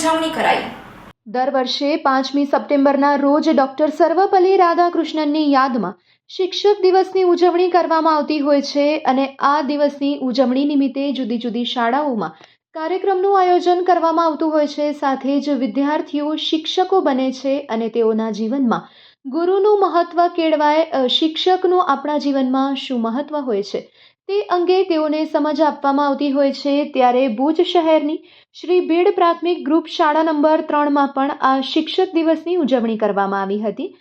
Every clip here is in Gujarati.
ઉજવણી કરાઈ. દર વર્ષે પાંચમી સપ્ટેમ્બરના રોજ ડૉક્ટર સર્વપલ્લી રાધાકૃષ્ણનની યાદમાં શિક્ષક દિવસની ઉજવણી કરવામાં આવતી હોય છે અને આ દિવસની ઉજવણી નિમિત્તે જુદી જુદી શાળાઓમાં કાર્યક્રમનું આયોજન કરવામાં આવતું હોય છે. સાથે જ વિદ્યાર્થીઓ શિક્ષકો બને છે અને તેઓના જીવનમાં ગુરુનું મહત્ત્વ કેળવાય. શિક્ષકનું આપણા જીવનમાં શું મહત્ત્વ હોય છે? તે અંગે તેઓને સમજ આપવામાં આવતી હોય છે. ત્યારે ભુજ શહેરની શ્રી ભીડ પ્રાથમિક ગ્રુપ શાળા નંબર ત્રણમાં પણ આ શિક્ષક દિવસની ઉજવણી કરવામાં આવી હતી.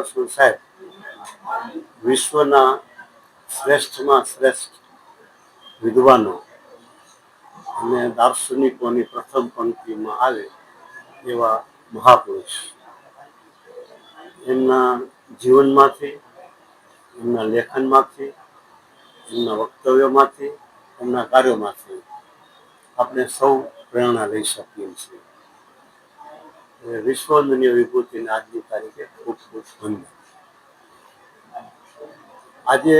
રાધાકૃષ્ણ સાહેબ, વિશ્વના શ્રેષ્ઠમાં શ્રેષ્ઠ વિદ્વાનો અને દાર્શનિકોની પ્રથમ પંક્તિમાં આવે એવા મહાપુરુષ. એમના જીવનમાંથી, એમના લેખનમાંથી, એમના વક્તવ્યોમાંથી, એમના કાર્યોમાંથી આપણે સૌ પ્રેરણા લઈ શકીએ છીએ. એ વિશ્વવંદનીય વિભૂતિને આજની તારીખે ખૂબ ખૂબ વંદન. આજે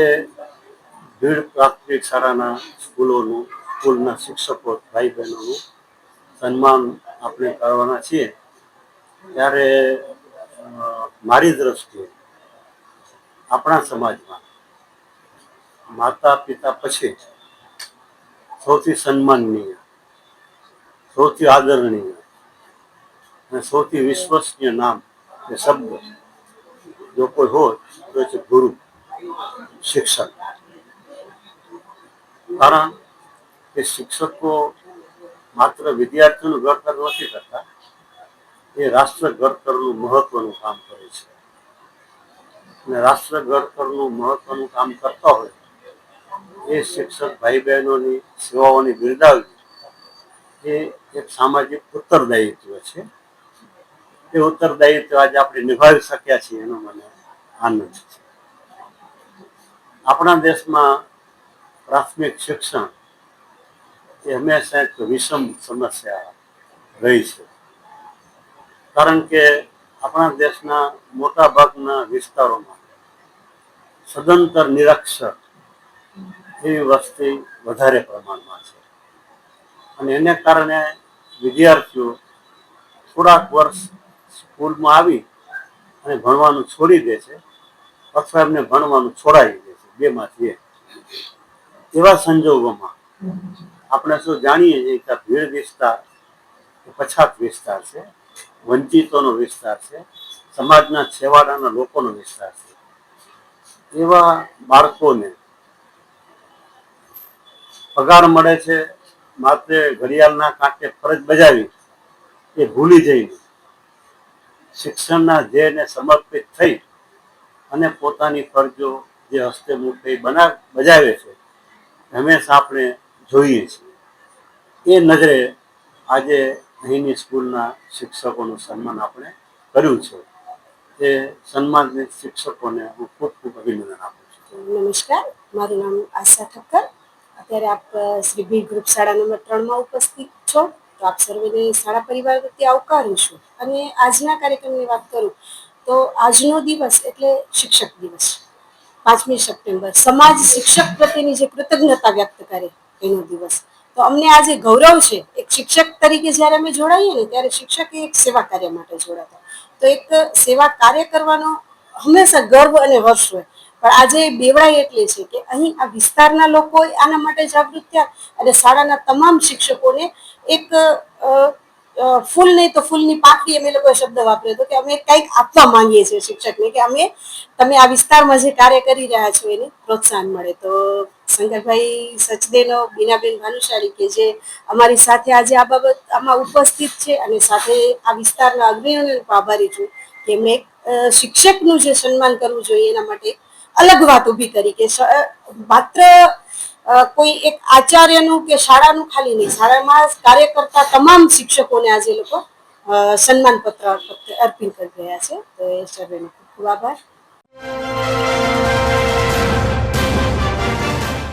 ભીડ પ્રાથમિક શાળાના સ્કૂલોનું, સ્કૂલના શિક્ષકો ભાઈ બહેનોનું સન્માન આપણે કરવાના છીએ. ત્યારે મારી દ્રષ્ટિએ આપણા સમાજમાં માતા પિતા પછી સૌથી સન્માનનીય, સૌથી આદરણીય અને સૌથી વિશ્વસનીય નામ એ શબ્દ જો કોઈ હોય, તો એ છે ગુરુ, શિક્ષક. કારણ કે શિક્ષકો માત્ર વિદ્યાર્થીઓનું ઘડતર નથી કરતા, એ રાષ્ટ્ર ઘડતરનું મહત્વનું કામ કરે છે. અને રાષ્ટ્ર ઘડતરનું મહત્વનું કામ કરતા હોય, એ શિક્ષક ભાઈ બહેનોની સેવાઓની બિરદાવવી એ એક સામાજિક ઉત્તરદાયિત્વ છે. એ ઉત્તરદાયિત્વ આજે આપણે નિભાવી શક્યા છીએ એનો મને આનંદ છે. આપણા દેશમાં પ્રાથમિક શિક્ષણ એ હંમેશા એક વિષમ સમસ્યા રહી છે. કારણ કે આપણા દેશના મોટા ભાગના વિસ્તારોમાં સદંતર નિરક્ષર એવી વસ્તી વધારે પ્રમાણમાં છે. અને એને કારણે વિદ્યાર્થીઓ થોડાક વર્ષ સ્કૂલમાં આવી અને ભણવાનું છોડી દે છે. અથવા એમને ભણવાનું છોડાવી દે છે. બેમાંથી એવા સંજોગોમાં આપણે શું જાણીએ છીએ કે ભીડ વિસ્તાર પછાત વિસ્તાર છે. વંચિતોનો વિસ્તાર છે. સમાજના છેવાડાના લોકોનો વિસ્તાર છે. એવા બાળકોને પગાર મળે છે. માત્ર ઘડિયાળના કાંટે ફરજ બજાવી એ ભૂલી જઈને શિક્ષણના ધ્યેયને સમર્પિત થઈ અને પોતાની ફરજો જે હસ્તે મુઠ્ઠી બના બજાવે છે હંમેશા આપણે જોઈએ છીએ. એ નજરે આજે અહીંની સ્કૂલના શિક્ષકોનું સન્માન આપણે કર્યું છે. એ સન્માનિત શિક્ષકોને હું ખૂબ ખૂબ અભિનંદન આપું છું. નમસ્કાર, મારું નામ આશા ઠક્કર. અત્યારે આપ શ્રી ગ્રુપ શાળા નંબર ત્રણમાં ઉપસ્થિત છો. તો આપ સર્વેને શાળા પરિવાર વતી આવકારું છું અને આજના કાર્યક્રમની વાત કરું તો આજનો દિવસ એટલે શિક્ષક દિવસ. પાંચમી સપ્ટેમ્બર. સમાજ શિક્ષક પ્રત્યેની જે કૃતજ્ઞતા વ્યક્ત કરે એનો દિવસ. તો અમને આજે ગૌરવ છે. એક શિક્ષક તરીકે જ્યારે અમે જોડાઈએ ને, ત્યારે શિક્ષક એક સેવા કાર્ય માટે જોડાતા. તો એક સેવા કાર્ય કરવાનો હંમેશા ગર્વ અને હર્ષ હોય. પણ આજે બેવડાઈ એટલે છે કે અહીં આ વિસ્તારના લોકો આના માટે જાગૃત થયા અને શાળાના તમામ શિક્ષકોને એક ફૂલ નહીં તો ફૂલની પાંખડી અમે લોકોએ શબ્દ વાપર્યો હતો કે અમે કંઈક આપવા માંગીએ છીએ શિક્ષકને કે અમે, તમે આ વિસ્તારમાં જે કાર્ય કરી રહ્યા છો એને પ્રોત્સાહન મળે. તો શંકરભાઈ સચદેનો, બીનાબેન ભાનુશાળી કે જે અમારી સાથે આજે આ બાબત આમાં ઉપસ્થિત છે અને સાથે આ વિસ્તારના અગ્રણીઓને આભારી છું કે મેં શિક્ષકનું જે સન્માન કરવું જોઈએ એના માટે અલગ વાત ઊભી કરી કે માત્ર કોઈ એક આચાર્યનું કે શાળાનું ખાલી નહીં, શાળામાં કાર્ય કરતા તમામ શિક્ષકોને આજે લોકો સન્માન પત્ર અર્પિત કરી રહ્યા છે. તો એ સર્વેનો ખૂબ ખૂબ આભાર.